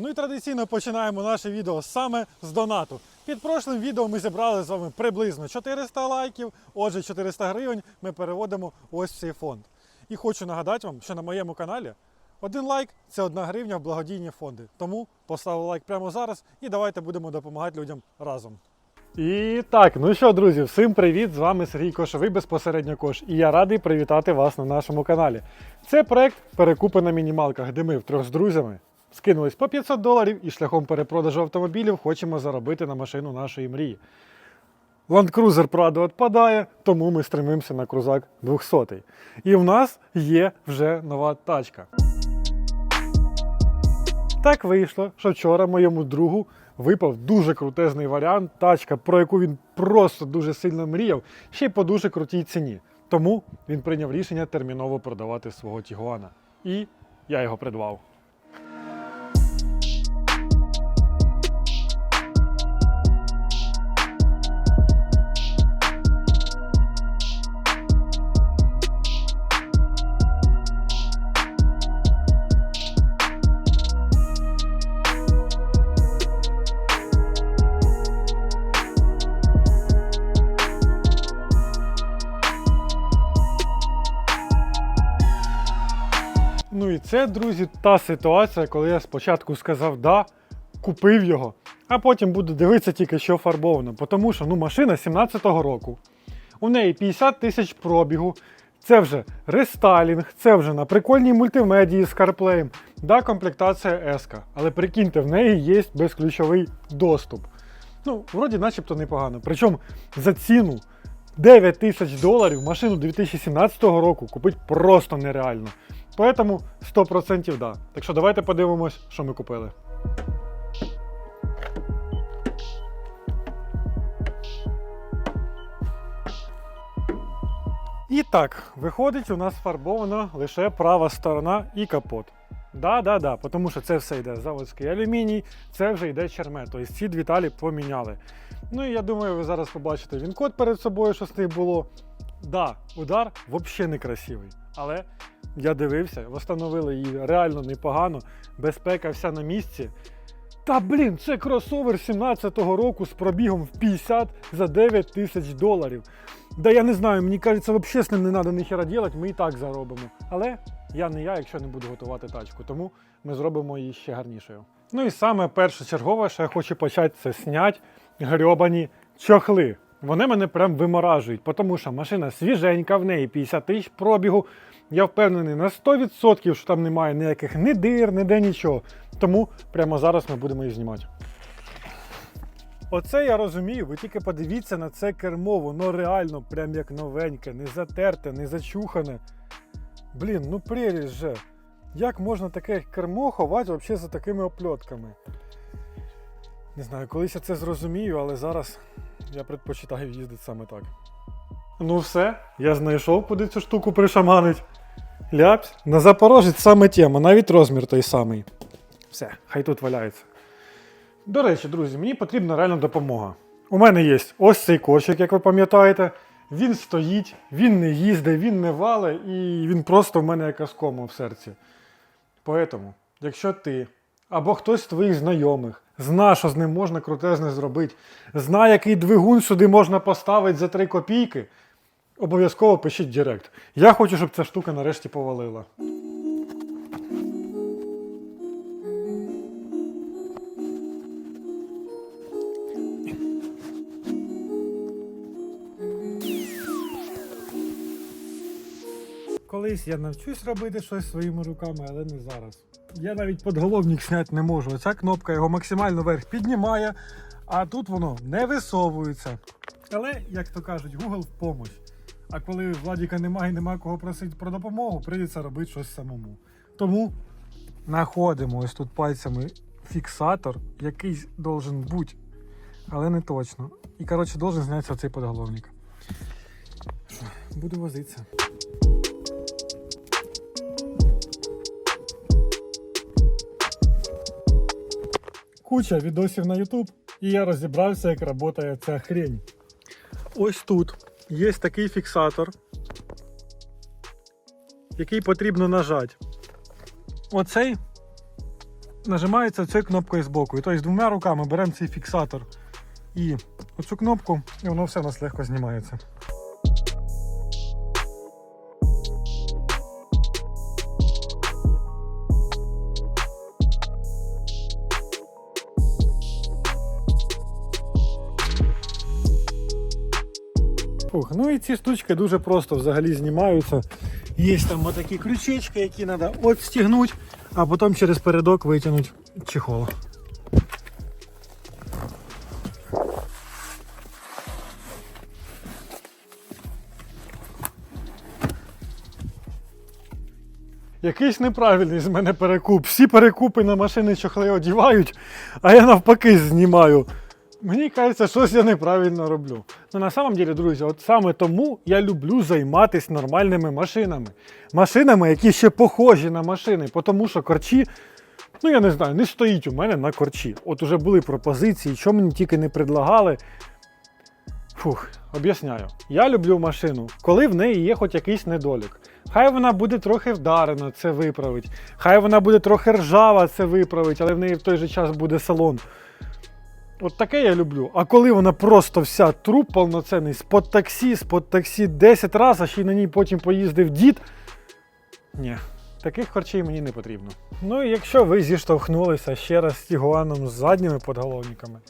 Ну і традиційно починаємо наше відео саме з донату. Під прошлим відео ми зібрали з вами приблизно 400 лайків. Отже, 400 гривень ми переводимо ось в цей фонд. І хочу нагадати вам, що на моєму каналі один лайк це одна гривня в благодійні фонди. Тому поставили лайк прямо зараз і давайте будемо допомагати людям разом. І так, ну що, друзі, всім привіт! З вами Сергій Кошовий, безпосередньо Кош, і я радий привітати вас на нашому каналі. Це проект Перекупи на мінімалках, де ми втрьох з друзями скинулись по 500 доларів і шляхом перепродажу автомобілів хочемо заробити на машину нашої мрії. Land Cruiser Prado відпадає, тому ми стремимося на крузак 200. І в нас є вже нова тачка. Так вийшло, що вчора моєму другу випав дуже крутезний варіант, тачка, про яку він просто дуже сильно мріяв, ще й по дуже крутій ціні. Тому він прийняв рішення терміново продавати свого Тігуана. І я його придбав. Це, друзі, та ситуація, коли я спочатку сказав да, купив його, а потім буду дивитися тільки, що фарбовано. Тому що ну, машина 17-го року. У неї 50 тисяч пробігу. Це вже рестайлінг, це вже на прикольній мультимедії з CarPlay. Да, комплектація S. Але прикиньте, в неї є безключовий доступ. Ну, вроді начебто непогано. Причому за ціну 9 тисяч доларів машину 2017 року купити просто нереально. Поэтому 100% да. Так що давайте подивимось, що ми купили. І так, виходить, у нас фарбована лише права сторона і капот. Да, да, да, тому що це все йде заводський алюміній, це вже йде черме. Тобто ці деталі поміняли. Ну і я думаю, ви зараз побачите він код перед собою, що з них було. Да, удар взагалі не красивий. Але я дивився, встановили її реально непогано, безпека вся на місці. Та блін, це кросовер 17-го року з пробігом в 50 за 9 тисяч доларів. Да я не знаю, мені кажеться, взагалі з ним не треба ніхера робити, ми і так заробимо. Але я не я, якщо не буду готувати тачку, тому ми зробимо її ще гарнішою. Ну і саме першочергове, що я хочу почати, це снять грьобані чохли. Вони мене прям виморажують, тому що машина свіженька, в неї 50 тисяч пробігу. Я впевнений на 100%, що там немає ніяких ні дир, ніде нічого. Тому прямо зараз ми будемо її знімати. Оце я розумію, ви тільки подивіться на це кермо, воно реально прям як новеньке, не затерте, не зачухане. Блін, ну прелість же. Як можна таке кермо ховати взагалі за такими опльотками? Не знаю, колись я це зрозумію, але зараз я предпочитаю їздити саме так. Ну все, я знайшов, куди цю штуку пришаманить. Ляпсь. На Запорожець саме тема, навіть розмір той самий. Все, хай тут валяється. До речі, друзі, мені потрібна реальна допомога. У мене є ось цей корчик, як ви пам'ятаєте. Він стоїть, він не їздить, він не вале, і він просто в мене якась кома в серці. Поэтому, якщо ти або хтось з твоїх знайомих зна, що з ним можна крутезне зробити, зна, який двигун сюди можна поставити за 3 копійки, обов'язково пишіть директ. Я хочу, щоб ця штука нарешті повалила. Колись я навчусь робити щось своїми руками, але не зараз. Я навіть подголовник зняти не можу. Оця кнопка його максимально вверх піднімає, а тут воно не висовується. Але, як то кажуть, Google в помощь. А коли Владіка немає і нема кого просити про допомогу, прийдеться робити щось самому. Тому знаходимо ось тут пальцями фіксатор, який должен бути, але не точно. І коротше, должен знятися цей подголовник. Буду возитися. Куча відосів на YouTube, і я розібрався, як працює ця хрень. Ось тут є такий фіксатор, який потрібно нажати. Оцей нажимається цією кнопкою збоку. І тобто двома руками беремо цей фіксатор і оцю кнопку, і воно все у нас легко знімається. Ну і ці штучки дуже просто взагалі знімаються. Є там отакі крючечки, які треба отстігнути, а потім через передок витягнути чехол. Якийсь неправильний з мене перекуп. Всі перекупи на машини чохли одівають, а я навпаки знімаю. Мені кажеться, щось я неправильно роблю. Ну на самом деле, друзі, от саме тому я люблю займатися нормальними машинами. Машинами, які ще похожі на машини, тому що корчі, ну я не знаю, не стоїть у мене на корчі. От уже були пропозиції, що мені тільки не предлагали. Фух, об'ясняю. Я люблю машину, коли в неї є хоч якийсь недолік. Хай вона буде трохи вдарена, це виправить. Хай вона буде трохи ржава, це виправить, але в неї в той же час буде салон. От таке я люблю. А коли вона просто вся труп повноцінний, з-под таксі, з-под таксі 10 разів, а ще й на ній потім поїздив дід. Ні, таких харчей мені не потрібно. Ну і якщо ви зіштовхнулися ще раз з Тігуаном з задніми подголовниками,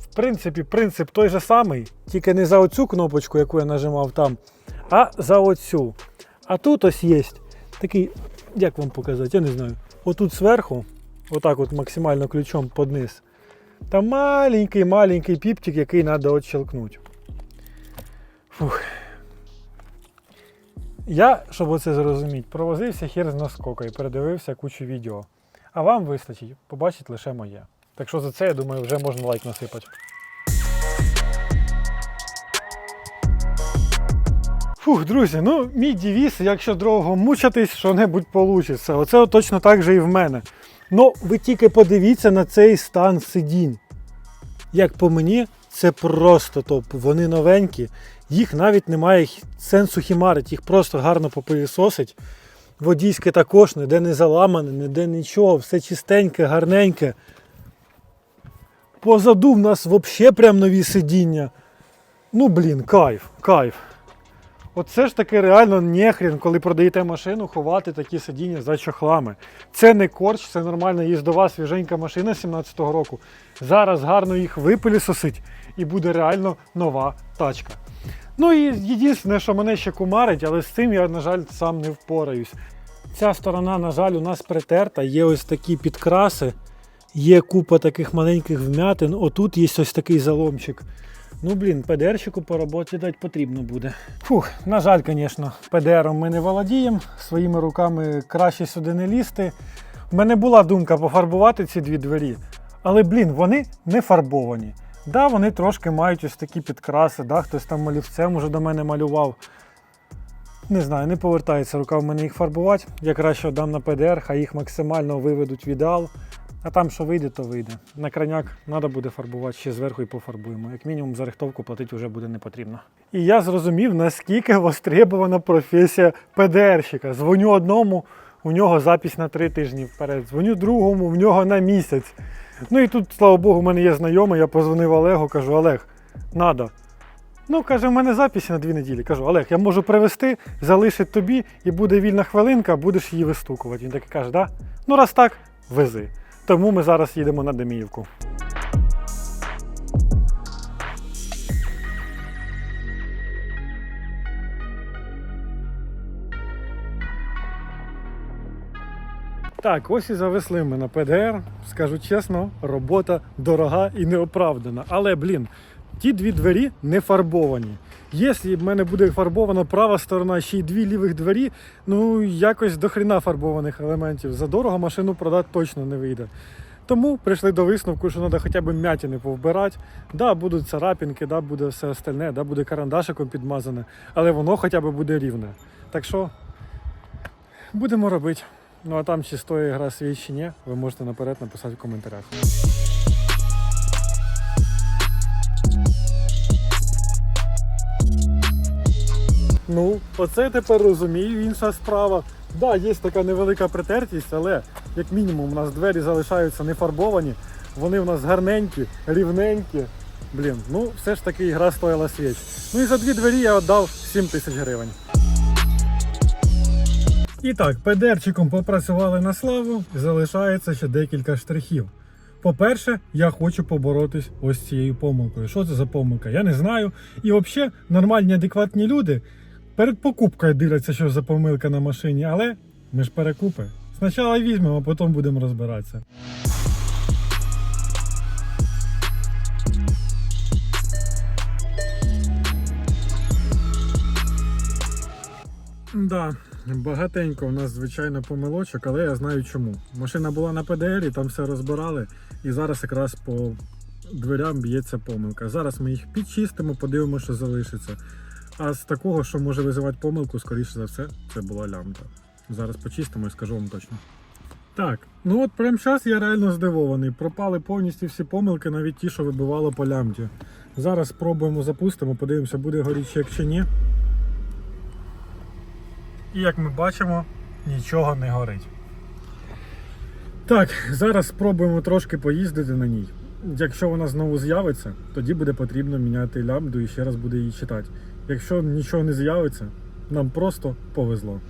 в принципі, принцип той же самий, тільки не за оцю кнопочку, яку я нажимав там, а за оцю. А тут ось є такий, як вам показати, я не знаю. Отут зверху, отак от максимально ключом під Там маленький-маленький піптик, який треба отщелкнути. Фух. Я, щоб оце зрозуміти, провозився хер з наскокою, передивився кучу відео. А вам вистачить побачити лише моє. Так що за це, я думаю, вже можна лайк насипати. Фух, друзі, ну мій девіз, якщо довго мучитись, що-небудь вийде. Оце точно так же і в мене. Ну, ви тільки подивіться на цей стан сидінь. Як по мені, це просто топ. Вони новенькі, їх навіть немає сенсу хімарити, їх просто гарно попилісосить. Водійське також, ніде не заламане, ніде нічого, все чистеньке, гарненьке. Позаду в нас взагалі прям нові сидіння. Ну, блін, кайф, кайф. Оце ж таки реально нехрін, коли продаєте машину, ховати такі сидіння за чохлами. Це не корч, це нормальна їздова свіженька машина 17-го року. Зараз гарно їх випилісосить і буде реально нова тачка. Ну і єдине, що мене ще кумарить, але з цим я, на жаль, сам не впораюсь. Ця сторона, на жаль, у нас притерта, є ось такі підкраси, є купа таких маленьких вмятин. Отут є ось такий заломчик. Ну, блін, ПДРщику по роботі дати потрібно буде. Фух, на жаль, звісно, ПДРом ми не володіємо. Своїми руками краще сюди не лізти. У мене була думка пофарбувати ці дві двері, але, блін, вони не фарбовані. Да, вони трошки мають ось такі підкраси, да, хтось там малівцем уже до мене малював. Не знаю, не повертається рука в мене їх фарбувати. Я краще дам на ПДР, хай їх максимально виведуть в ідеал. А там, що вийде, то вийде. На краняк треба буде фарбувати ще зверху і пофарбуємо. Як мінімум за рихтовку платити вже буде не потрібно. І я зрозумів, наскільки востребована професія ПДРщика. Дзвоню одному, у нього запись на три тижні вперед. Дзвоню другому, в нього на місяць. Ну і тут, слава Богу, у мене є знайомий, я позвонив Олегу, кажу, Олег, надо. Ну, каже, в мене записи на дві неділі. Кажу, Олег, я можу привезти, залишити тобі, і буде вільна хвилинка, будеш її вистукувати. Він такий каже, да? Ну раз так, вези. Тому ми зараз їдемо на Деміївку. Так, ось і завесли ми на ПДР. Скажу чесно, робота дорога і неоправдана. Але, блін, ті дві двері не фарбовані. Якщо в мене буде фарбована права сторона, ще й дві лівих двері, ну якось до хрена фарбованих елементів. Задорого машину продати точно не вийде. Тому прийшли до висновку, що треба хоча б м'ятини повбирати. Да, будуть царапінки, да, буде все остальне, да, буде карандашиком підмазане, але воно хоча б буде рівне. Так що будемо робити. Ну а там чи стоїть гра світ чи ні, ви можете наперед написати в коментарях. Ну, оце тепер розумію, інша справа. Да, є така невелика притертість, але як мінімум, у нас двері залишаються не фарбовані, вони у нас гарненькі, рівненькі. Блін, ну все ж таки ігра стоїла свіч. Ну і за дві двері я віддав 7 тисяч гривень. І так, ПДРчиком попрацювали на славу, залишається ще декілька штрихів. По-перше, я хочу поборотись ось цією помилкою. Що це за помилка? Я не знаю. І взагалі нормальні, адекватні люди перед покупкою дивляться, що за помилка на машині, але ми ж перекупи. Спочатку візьмемо, а потім будемо розбиратися. Да, багатенько у нас, звичайно, помилочок, але я знаю чому. Машина була на ПДРі, там все розбирали, і зараз якраз по дверям б'ється помилка. Зараз ми їх підчистимо, подивимося, що залишиться. А з такого, що може визивати помилку, скоріше за все, це була лямка. Зараз почистимо і скажу вам точно. Так, ну от прямо зараз я реально здивований. Пропали повністю всі помилки, навіть ті, що вибивало по лямці. Зараз спробуємо запустимо, подивимося, буде горіти чек чи ні. І як ми бачимо, нічого не горить. Так, зараз спробуємо трошки поїздити на ній. Якщо вона знову з'явиться, тоді буде потрібно міняти лямбду і ще раз буде її читати. Якщо нічого не з'явиться, нам просто повезло.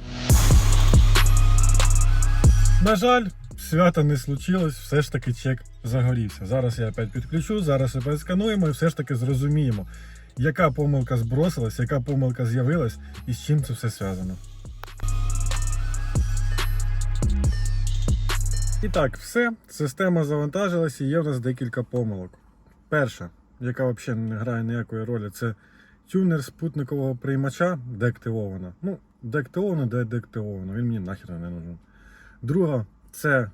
На жаль, свята не случилось, все ж таки чек загорівся. Зараз я опять підключу, зараз опять скануємо і все ж таки зрозуміємо, яка помилка збросилась, яка помилка з'явилась і з чим це все зв'язано. І так, все, система завантажилась і є в нас декілька помилок. Перша, яка взагалі не грає ніякої ролі, це тюнер спутникового приймача деактивована. Ну, деактивовано, де деактивовано, він мені нахер не нужен. Друга це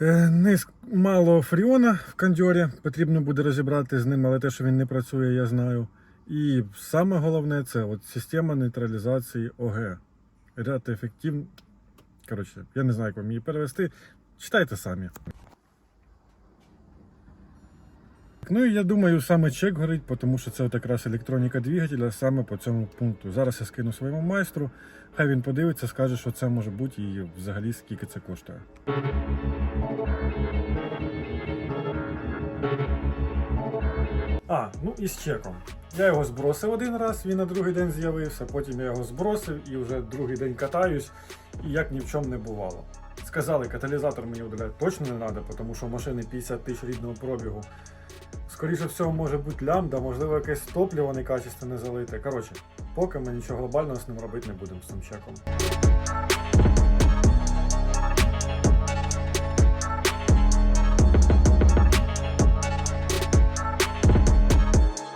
е, низк мало фріона в кондьорі. Потрібно буде розібрати з ним, але те, що він не працює, я знаю. І саме головне це от система нейтралізації ОГ. Ряд ефектив. Коротше, я не знаю, як вам її перевести. Читайте самі. Ну і я думаю, саме чек горить, тому що це от якраз електроніка двигателя саме по цьому пункту. Зараз я скину своєму майстру, хай він подивиться, скаже, що це може бути і взагалі скільки це коштує. А, ну і з чеком. Я його збросив один раз, він на другий день з'явився, потім я його збросив і вже другий день катаюсь, і як ні в чому не бувало. Сказали, каталізатор мені удаляти точно не треба, тому що машини 50 тисяч рідного пробігу. Скоріше всього, може бути лямбда, можливо, якесь топливо некачественне залите. Коротше, поки ми нічого глобального з ним робити не будемо з цим чеком.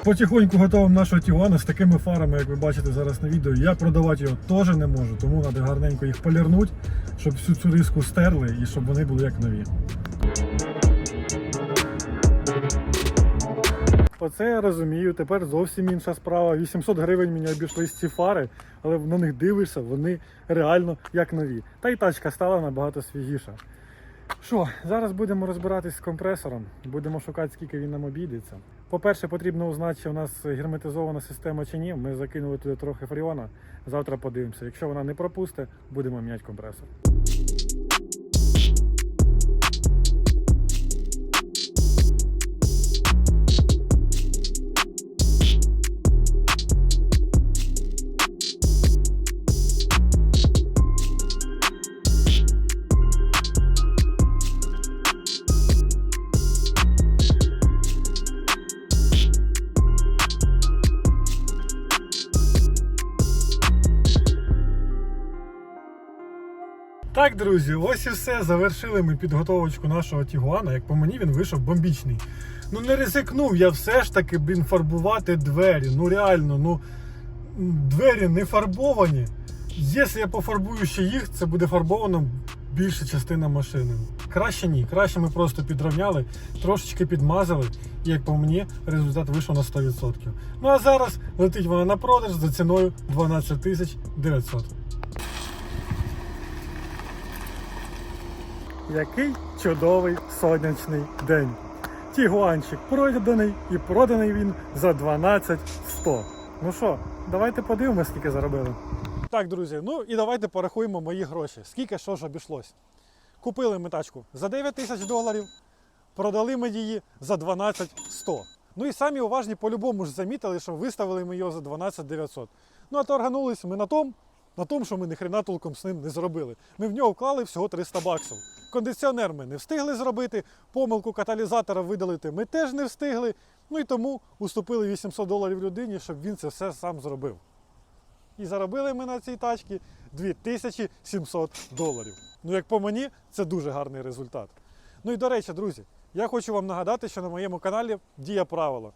Потихоньку готуємо нашого Тігуана з такими фарами, як ви бачите зараз на відео. Я продавати його теж не можу, тому треба гарненько їх полірнути, щоб всю цю риску стерли і щоб вони були як нові. Оце я розумію. Тепер зовсім інша справа. 800 гривень мені обійшлись ці фари, але на них дивишся, вони реально як нові. Та й тачка стала набагато свіжіша. Що, зараз будемо розбиратись з компресором, будемо шукати, скільки він нам обійдеться. По-перше, потрібно узнати, чи у нас герметизована система чи ні. Ми закинули туди трохи фріона. Завтра подивимося. Якщо вона не пропусте, будемо міняти компресор. Так, друзі, ось і все. Завершили ми підготовочку нашого Тігуана. Як по мені, він вийшов бомбічний. Ну не ризикнув я все ж таки, блін, фарбувати двері. Ну реально, ну двері не фарбовані. Якщо я пофарбую ще їх, це буде фарбовано більша частина машини. Краще ні. Краще ми просто підрівняли, трошечки підмазали, і як по мені, результат вийшов на 100%. Ну а зараз летить вона на продаж за ціною 12 900. Який чудовий сонячний день. Тігуанчик пройдений і проданий він за 12 100. Ну що, давайте подивимося, скільки заробили. Так, друзі, ну і давайте порахуємо мої гроші. Скільки що ж обійшлось. Купили ми тачку за 9 тисяч доларів, продали ми її за 12 100. Ну і самі уважні по-любому ж замітили, що виставили ми його за 12 900. Ну а торганулись ми на тому, на тому, що ми ні хрена толком з ним не зробили. Ми в нього вклали всього 300 баксів. Кондиціонер ми не встигли зробити, помилку каталізатора видалити ми теж не встигли. Ну і тому уступили 800 доларів людині, щоб він це все сам зробив. І заробили ми на цій тачці 2700 доларів. Ну, як по мені, це дуже гарний результат. Ну і до речі, друзі, я хочу вам нагадати, що на моєму каналі діє правило.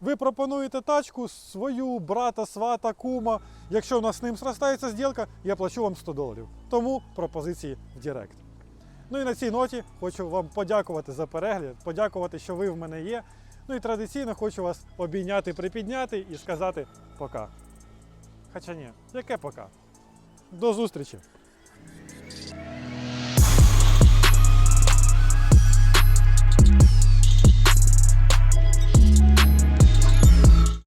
Ви пропонуєте тачку свою, брата, свата, кума. Якщо у нас з ним зростається зділка, я плачу вам 100 доларів. Тому пропозиції в Директ. Ну і на цій ноті хочу вам подякувати за перегляд, подякувати, що ви в мене є. Ну і традиційно хочу вас обійняти, припідняти і сказати пока. Хоча ні, яке пока. До зустрічі!